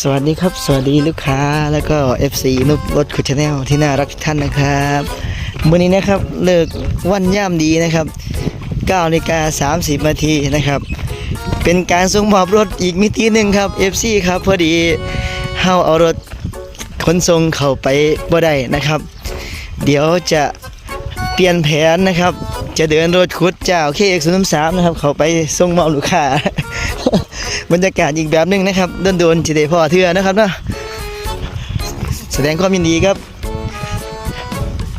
สวัสดีครับ สวัสดีลูกค้าแล้วก็ FC นุบรถขุดชาแนลที่น่ารักทุกท่านนะครับวันนี้นะครับเลิกวันย่ำดีนะครับ9นาฬิกา30นาทีนะครับ เป็นการส่งมอบรถอีกมิติหนึ่งครับ FC ครับพอดีเฮาเอารถขนส่งเข้าไปบ่ได้นะครับ เดี๋ยวจะเปลี่ยนแผนนะครับ จะเดินรถขุดเจ้า KX03 นะครับ เขาไปส่งมอบลูกค้า บรรยากาศอีกแบบหนึงนะครับโดนๆจิเดพ่อเทือนะครับเนาะแสดงความยินดีครับ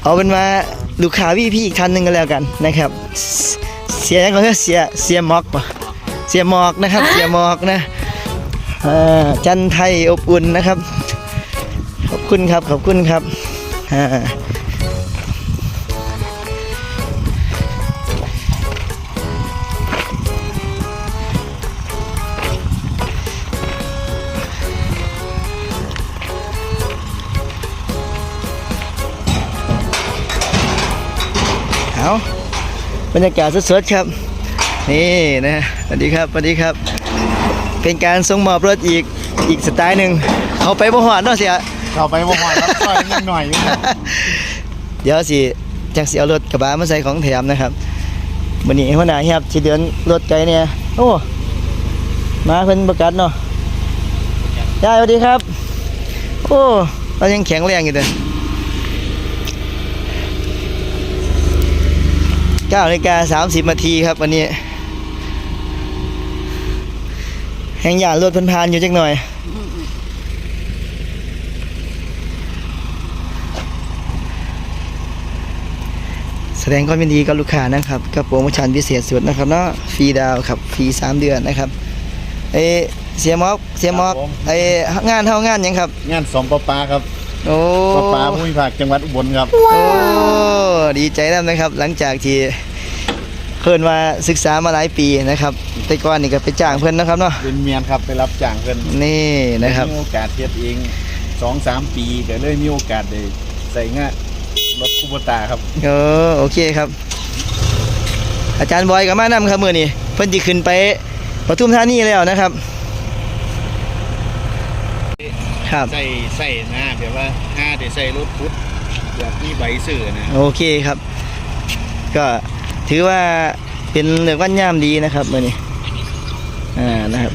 เอาเป็นว่าลูกค้าพี่พี่อีกท่านหนึ่งก็แล้วกันนะครับ เสียก็เสียเสียหมอกปะเสียหมอกนะครับ เสียหมอกนะอ่าจันไทยอบอุ่นนะครับ ขอบคุณครับขอบคุณครับอ่า เอาบรรยากาศสดๆครับ นี่นะสวัสดีครับสวัสดีครับ เป็นการส่งมอบรถอีกอีกสไตล์หนึ่งเขาไปบ่หอดเนาะเสียเข้าไปบ่หอยรับซอยนิดหน่อยนึงนะเดี๋ยวสิจักสิเอารถกระบะมาใส่ของแถมนะครับวันนี้หัวหน้าเฮียบสิเดินรถไกลเนี่ยโอ้มาเพิ่นประกาศเนาะยายสวัสดีครับ โอ้เรายังแข็งแรงอยู่เลย เก้านาฬิกาสามสิบนาทีครับวันนี้แห่งหยานรถเพันพานอยู่จักหน่อยแสดงความยินดีกับลูกค้านะครับกับโปรโมชั่นพิเศษสุดนะครับเนาะฟรีดาวน์ครับฟรี3เดือนนะครับเออเสียหมอกเสียหมอกไองานเท่างานหยังครับ งานสมประปาครับ โอ้ประปาภูมิภาคจังหวัดอุบลครับ โอ้ดีใจแล้วนะครับ หลังจากที่เพิ่นมาศึกษามาหลายปีนะครับ แต่ก่อนนี่ก็ไปจ้างเพิ่นนะครับเนาะเป็นเมียนครับไปรับจ้างเพิ่นนี่นะครับมีโอกาสเฮ็ดเองสองสามปีก็เลยมีโอกาสได้ใส่งานรถคูโบตาครับเออโอเคครับ อาจารย์บอยกับมานำครับมือนี่เพิ่นที่ขึ้นไปปทุมธานีแล้วนะครับ ครับใส่ใส่หน้าแบบว่าห้าได้ใส่รถพุทธแบบมีใบสื่อนะโอเคครับ ก็ถือว่าเป็นเรื่องวันย่ามดีนะครับมือนี้อ่านะครับ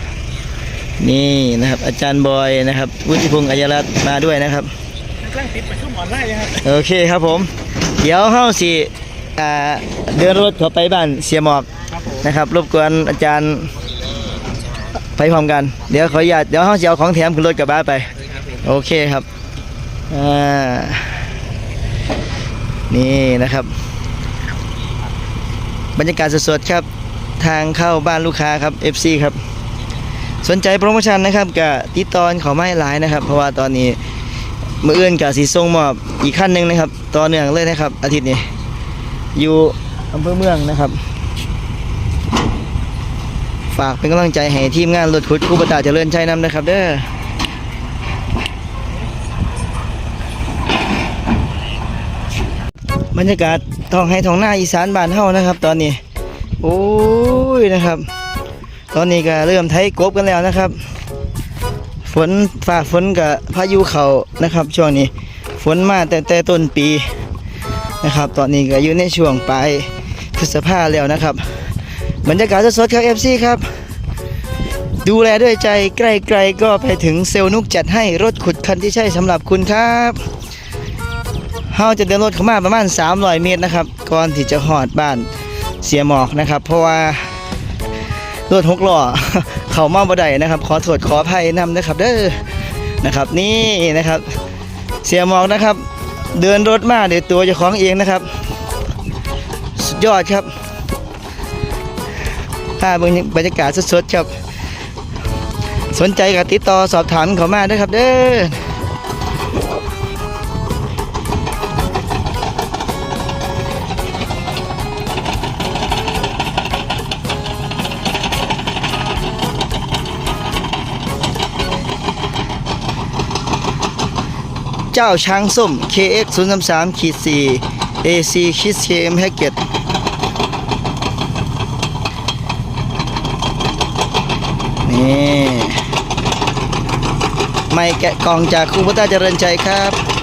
นี่นะครับ อาจารย์บอยนะครับวุฒิพงศ์อัยรัตน์มาด้วยนะครับกำลังติดประชุมออนไลน์ครับโอเคครับผม เดี๋ยวเข้าสิอ่าเดินรถเข้าไปบ้านเสียหมอกครับผมนะครับ รบกวนอาจารย์ไปพร้อมกัน เดี๋ยวขออนุญาตเดี๋ยวเขาจะเอาของแถมขึ้นรถกลับบ้านไป โอเคครับอ่านี่นะครับ บรรยากาศสดๆครับ ทางเข้าบ้านลูกค้าครับ FC ครับ สนใจโปรโมชั่นนะครับกับติดตอนเขาไม่หลายนะครับ เพราะว่าตอนนี้มืออื่นกับสีส่งมอบอีกขั้นหนึ่งนะครับ ต่อเนื่องเลยนะครับ อาทิตย์นี้ อยู่อำเภอเมืองนะครับ ฝากเป็นกำลังใจให้ทีมงานรถขุดคูปตาเจริญชัยนำนะครับ เด้อ บรรยากาศท้องให้ท้องหน้าอีสานบ้านเฮานะครับ ตอนนี้ โอ้ยนะครับ ตอนนี้ก็เริ่มไทยกบกันแล้วนะครับ ฝนฝ่าฝนกับพายุเขานะครับ ช่วงนี้ฝนมาแต่แต่ต้นปีนะครับ ตอนนี้ก็อยู่ในช่วงปลายพฤษภาแล้วนะครับ บรรยากาศสดๆครับ FC ครับ ดูแลด้วยใจใกล้ๆก็ไปถึงเซลนุกจัดให้รถขุดคันที่ใช่สำหรับคุณครับ เฮาจะเดินรถเข้ามาประมาณ 300 เมตรนะครับ ก่อนที่จะหอดบ้านเสียหมอกนะครับ เพราะว่ารถหกล้อเขามาบ่ได้นะครับ ขอโทษขออภัยนำนะครับ เด้อนะครับ นี่นะครับ เสียหมอกนะครับ เดินรถมาเดี๋ยวตัวเจ้าของเองนะครับ สุดยอดครับถ้าบรรยากาศสดๆครับ สนใจกับติดต่อสอบถามเขามาด้วยครับ เด้อ จ้าช้างส้ม KX 0 3 3ขีด4 AC คิด KM แฮกเก็ตนี่ไม่แกะกล่องจากครูพุทธาเจริญใจครับ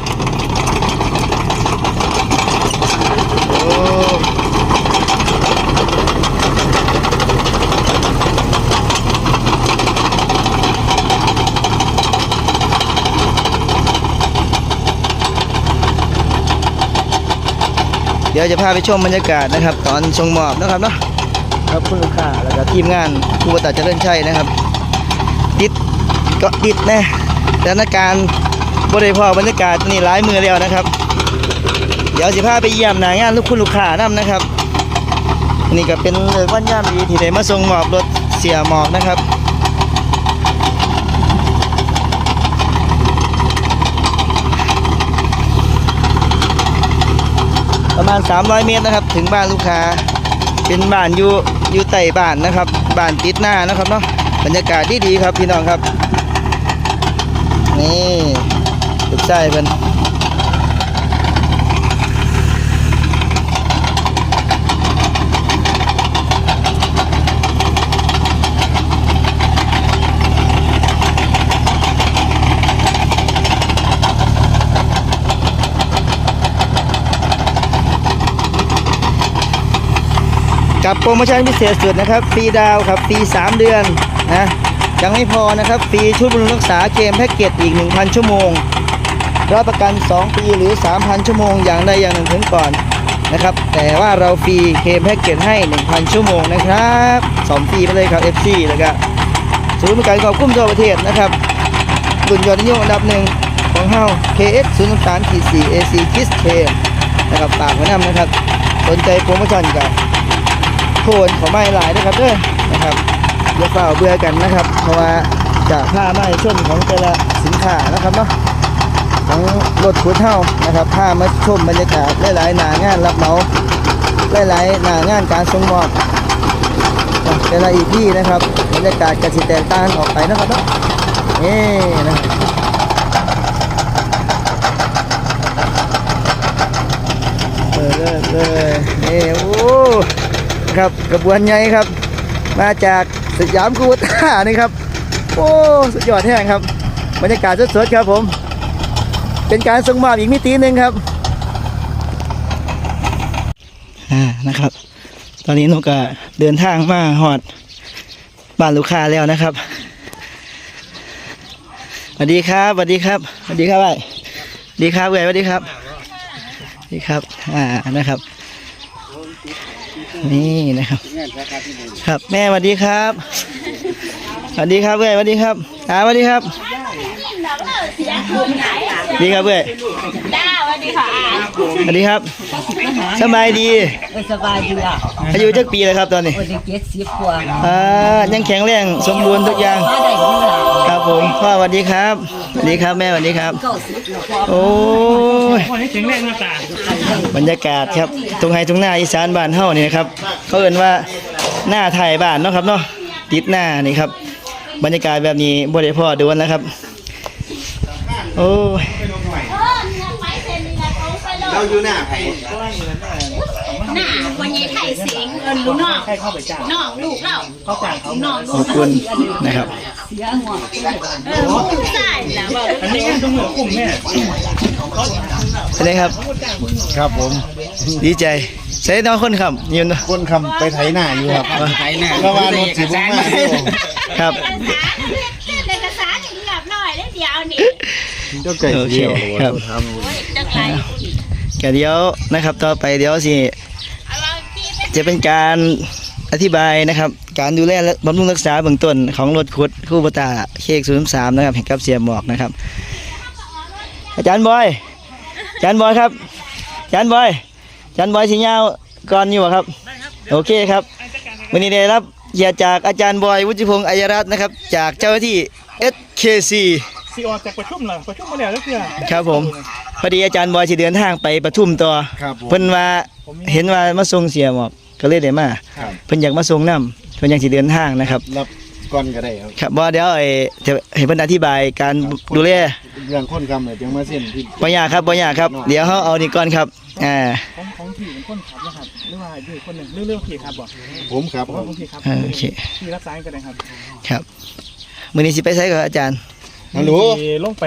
ดี๋ยวจะพาไปชมบรรยากาศนะครับ ตอนชงหมอบนะครับเนาะครับคุณลูกค้าแล้วก็ทีมงานครูพุทธาเจริญชัยนะครับ ติดเก็ติดนะสถานการณ์บริพอบรรยากาศนี่หลายมือแล้วนะครับ เดี๋ยวสิพาไปเยี่ยมหนางานลูกคุณลูกค้านํนะครับนี่ก็เป็นวันย่ามดีที่ได้มาส่งหมอบรถเสียหมอบนะครับ ประมาณ 300 เมตรนะครับ ถึงบ้านลูกค้า เป็นบ้านอยู่อยู่ใต้บ้านนะครับบ้านติดหน้านะครับเนาะบรรยากาศดีดีๆครับพี่น้องครับ นี่ลูกชายเพิ่น กับโปรโมชั่นพิเศษสุดนะครับฟรีดาวครับฟรี3 เดือนนะยังไม่พอนะครับฟรีชุดบำรุงรักษาเกมแพ็กเกจอีก 1,000 ชั่วโมงรับประกัน 2 ปีหรือ 3,000 ชั่วโมงอย่างใดอย่างหนึ่งถึงก่อนนะครับ แต่ว่าเราฟรีเกมแพ็กเกจให้ 1,000 ชั่วโมงนะครับสองฟรีไปเลยครับ FC แล้วก็ศูนย์บริการควบคุ้มทั่วประเทศนะครับรุ่นยอดนิยมอันดับหนึ่งของเฮา KX 0 3 4 AC Kiss K นะครับฝากไว้นำนะครับ สนใจโปรโมชั่นกับ โคนของไม่หลายนะครับเด้อนะครับอย่าเฝ้าเบื่อกันนะครับ เพราะว่าจากผ้าไม้ชนของแต่ละสินค้านะครับเนาะของรถขุดเท่านะครับผ้ามาชมบรรยากาศหลายๆหนางานรับเหมาหลายๆหนางานการส่งมอบแต่ละอีพี่นะครับบรรยากาศกสิแตกต่างออกไปนะครับเนาะนี่นะเออเลิศเลยนี่โอ้ ครับกระบวนใหญ่ครับ มาจากสยามกูต้านี่ครับ โอ้สุดยอดแห้งครับ บรรยากาศสดๆครับผม เป็นการส่งมอบอีกมิติหนึ่งครับอ่านะครับ ตอนนี้นกก็เดินทางมาหอดบ้านลูกค้าแล้วนะครับสวัสดีครับสวัสดีครับสวัสดีครับไอ้ดีครับเอ๋ยสวัสดีครับสวัสดีครับ อ่านะครับ นี่นะครับ ครับแม่สวัสดีครับสวัสดีครับเอ้ยสวัสดีครับอ่าสวัสดีครับดีครับเอ้ยจ้าสวัสดีค่ะสวัสดีครับสบายดีเออสบายดีอะ อายุจักปีแล้วครับตอนนี้โอ้ยเจ็ดสิบกว่าอ่ายังแข็งแรงสมบูรณ์ทุกอย่างมาได้เมื่อไหร่ครับผมพ่อสวัสดีครับสวัสดีครับแม่สวัสดีครับ เก้าสิบแล้วพอโอ้ยวันนี้ถึงแรงหน้าตาบรรยากาศครับตรงไฮตรงหน้าอีสานบ้านเฮานี่นะครับเขาเอ่นว่าหน้าไทยบ้านเนาะครับเนาะติดหน้านี่ครับ บรรยากาศแบบนี้บ่ได้พอดูนแล้วครับ โอ้ย เราอยู่หน้าไผหน้าวัน นี้ไถ่สิงเอินลูกน้องให้เข้าไปจ้างน้องลูกเราเขาจ้างเขาน้องลูขอกบคุณนะครับ เออลูกชายนะบอกอันนี้งานตรงเหนือกลุ่มแม่เป็นไงครับ ครับผม ดีใจใส่น้องคนครับยืนเนาะก้นคำไปไถหน้าอยู่ครับไถหน้าระหว่างรถสิบุ้งมาอยู่ครับเอกสารเอกสารเรียบร้อยแล้วเดี๋ยวนี่เจ้าไก่เสียวเลยครับทำจังไรแกเดี๋ยวนะครับ ต่อไปเดี๋ยวสิ จะเป็นการอธิบายนะครับ การดูแลและบำรุงรักษาเบื้องต้นของรถขุดคู่ปตาเคกศูนย์สามนะครับเห็นกับเสียหมอกนะครับ อาจารย์บอย อาจารย์บอยครับ อาจารย์บอย อาจารย์บอยสิยาวก่อนอยู่บ่ครับ โอเคครับวันนี้ได้รับเกียรติจากอาจารย์บอยวุฒิพงศ์อัยรัตน์นะครับ จากเจ้าหน้าที่ SKC ซีออกจากประชุมเหรอประชุมมาแล้วแล้วเพื่อครับผมพอดีอาจารย์บอยสิเดินทางไปปทุมต่อครับผมเพิ่นว่าเห็นว่ามาส่งเสียหมอก ก็เลยได้มาครับเพิ่นอยากมาส่งน้ำเพิ่นยังสิเดินทางนะครับ รับก่อนก็ได้ครับครับบ่เดี๋ยวไอ้จะให้เพิ่นอธิบายการดูแลเรื่องคนคำเนี่ยจังมาเส้นที่บ่ยากครับบ่ยากครับ เดี๋ยวเฮาเอานี่ก่อนครับอ่าของของพี่เป็นคนขับนะครับหรือว่าด้วยคนหนึ่งเรื่องเรื่องพี่ครับบอกผมครับว่าของพี่ครับอ่าโอเคพี่รับสายกันเลยครับครับมื้อนี้สิไปไสกับอาจารย์ ฮัลโหล ที่ลงไป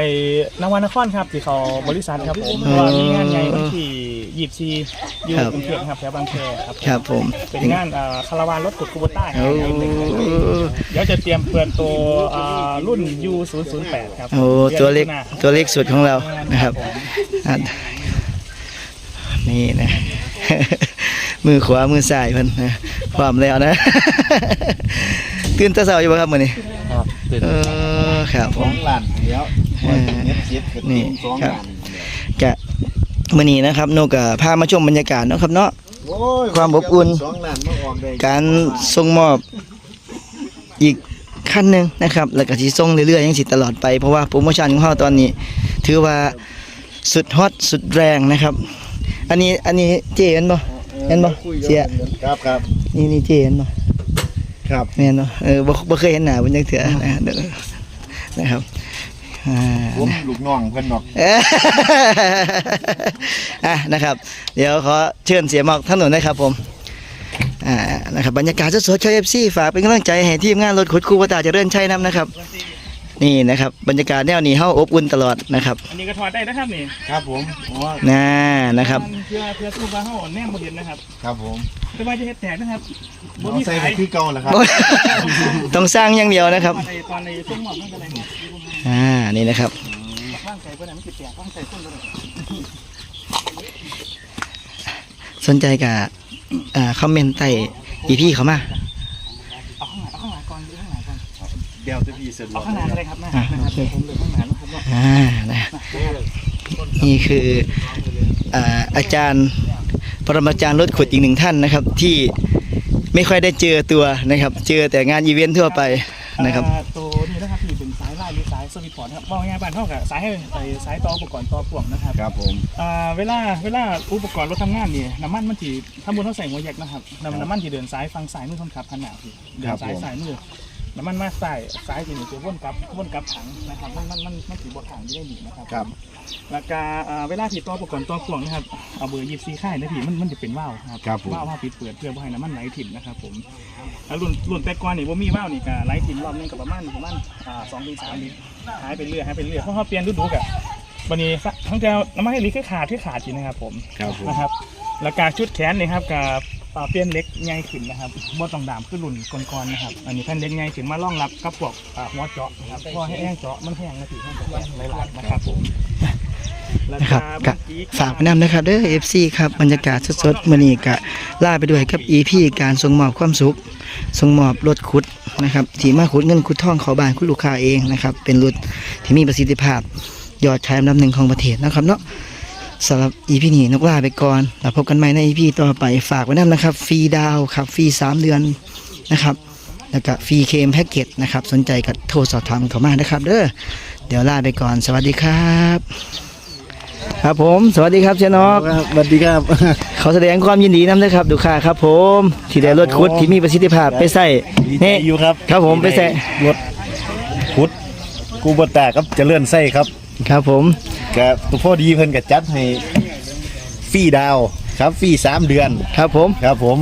นวันนครครับที่เขาบริษัทครับผมเพราะว่ามีงานใหญ่วันที่ ยีบซีอยู่ครับ กรุงเทพครับแถวบางแคครับครับผมเป็นงานอ่าคาราวานรถขุดคูโบต้าคโอ้รับเดี๋ยวจะเตรียมเปิดตัวอ่ารุ่น U008 ครับโอ้ตัวเล็กตัวเล็กสุดของเรานะครับอะนี่นะ มือขวามือซ้ายเพิ่นนะความแล้วนะ ตื่นแตะเช้าอยู่บ่ครับมื้อนี้ครับเป็นเออครับผสอมงล้านแล้วเออเน็ตเจ็ดกับนี่สองครับล้านกะ มื้อนี้นะครับโนกะพามาชมบรรยากาศเนาะครับเนาะโอ้ยความอบอุ่นสองล้านมาออกได้การส่งมอบอีกขั้นหนึ่งนะครับ แล้วก็สิส่งเรื่อยๆยังสิตลอดไปเพราะว่าโปรโมชั่นของเราตอนนี้ ถือว่าสุดฮอตสุดแรงนะครับ อันนี้อันนี้เจเห็นบ่เห็นบ่เสียครับครับนี่นี่เจเห็นบ่ครับแม่นบ่เออบ่บ่เคยเห็นหน้าเพิ่นจังเทื่อนะเด้อนะครับอ่า ผมลูกน้องเพิ่นเนาะเอ้ยอะนะครับ เดี๋ยวขอเชิญเสียหมอกถนนนะครับผมอ่านะครับบรรยากาศสดๆชาวเอฟซีฝากเป็นกำลังใจให้ทีมงานรถขุดคูปตาเจะเริ่นใช้น้ำนะครับ นี่นะครับบรรยากาศแนวนี้เฮาอบอุ่นตลอดนะครับอันนี้ก็ถอดได้นะครับนี่ครับผมอ๋อน่านะครับเพื่อเพื่อสู้ฟ้าห้าอ่อนแนมบนเห็นนะครับ ครับผมแต่ว่าจะเฮ็ดแตกนะครับบ่เอามีใส่ขายไปคือเก่าแหละครับโอ้ยต้องสร้างอย่างเดียวนะครับตอนในตอนในช่วงหมอบนั่นก็ได้เนี่ย อ่านี่นะครับว่างใส่เพื่อนมันสิแตกว่างใส่ต้นก็ได้สนใจกับอคอมเมนต์ใต้อีพีเขามาเอาข้างหลังเอาข้างหลังก่อนเอาข้างหลังก่อนเดี๋ยวจะพี่สะดวเอากข้างหลังก็ได้ครับนะโอเคผมเลยข้างหลังนะครับเนาะอ่านะนี่คืออาจารย์ปรมาจารย์รถขุดอีกหนึ่งท่านนะครับ ที่ไม่ค่อยได้เจอตัวนะครับ เจอแต่งานอีเวนต์ทั่วไปนะครับที่เป็นสายไล่หรือสายส วิตช์พอร์ตครับบอกง่ายๆบ้านเท่ากับสายให้ไปสายต่ออุปกรณ์ต่อพ่วงนะครับครับผม อ่าเวลาเวลาอุปกรณ์รถทำงานนี่น้ำมันมันที่ถ้าบุญเขาใส่หัวแยกนะครับน้ำน้ำมันที่เดินซ้ายฟังซ้ายมือคนขับขนาดที่เดินซ้ายซ้ายมือ น้ำมันมาซ้ายซ้ายที่นี่จะวนกลับวนกลับถังนะครับมันมันมันมันถือบทถังที่ได้หนีนะครับครับ แล้วก็อ่าเวลาที่ต่ออุปกรณ์ต่อพ่วงนะครับเอาเบอร์ยีซีค่ายนะพี่มันมันจะเป็นว่าวครับครับผม ว่าวว่าวปิดเปิดเพื่อบ่ให้น้ำมันไหลถิ่มนะครับผมแล้วรุ่นรุ่นแต่ก่อนนี่ว่ามีว่าวนี่ก็ไหลถิ่มรอบนึงกับประมาณประมาณอ่าสองถึงสามลิตรหายไปเรื่อยหายไปเรื่อยเพราะเขาเปลี่ยนฤดูกะวันนี้ทั้งแถวน้ำมันให้ลิตรคือขาดคือขาดจริงนะครับผม ครับผม นะครับแล้วการชุดแขนนี่ครับกับ อ่าเปลี่ยนเล็กใหญ่ขึ้นนะครับบ่ต้องดามขึ้นรุ่นก่อนๆนะครับ อันนี้แผ่นเล็กใหญ่ขึ้นมารองรับกับพวกอ่าหัวเจาะนะครับเพราะให้แห้งเจาะมันแห้งนะพี่ให้เจาะหลายๆนะครับผมแล้วนะคก็รับกะเมื่อกี้ฝากไปนำนะครับเด้อ FC ครับบรรยากาศสดๆมื้อนี้กะล่าไปด้วยกับ EP การส่งมอบความสุขส่งมอบรถขุดนะครับที่มาขุดเงินขุดทองเขาบ้านคุณลูกค้าเองนะครับเป็นรถที่มีประสิทธิภาพยอดขายอันดับหนึ่งของประเทศนะครับเนาะ สำหรับ EP นี้นกลาไปก่อนแล้วพบกันใหม่ใน EP ต่อไปฝากไว้นำนะครับฟรีดาวน์ครับฟรีสามเดือนนะครับแล้วก็ฟรีเคมแพ็กเกจนะครับสนใจก็โทรสอบถามเข้ามานะครับเด้อเดี๋ยวลาไปก่อนสวัสดีครับ ครับผมสวัสดีครับเชยนอกสวัสดีครับ ขอแสดงความยินดีนำด้วยครับลูกค้าครับ ผมที่ได้รถคุดที่มีประสิทธิภาพไปใส่ดีใจนี่อยู่ครับครับผมไปใส่รถพุทธกูบตาครับเจริญไส้ครับ ครับผม กับตัวพ่อดีเพิ่นกับจัดให้ฟรีดาวครับฟรีสามเดือนครับผมครับผม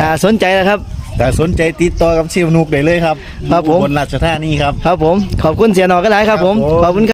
ถ้าสนใจนะครับแต่สนใจติดต่อกับเชฟนุกได้เลยครับครับผมบนราชธานีครับครับผม ขอบคุณเสียนอกก็ได้ครับผมครับผมขอบคุณครับ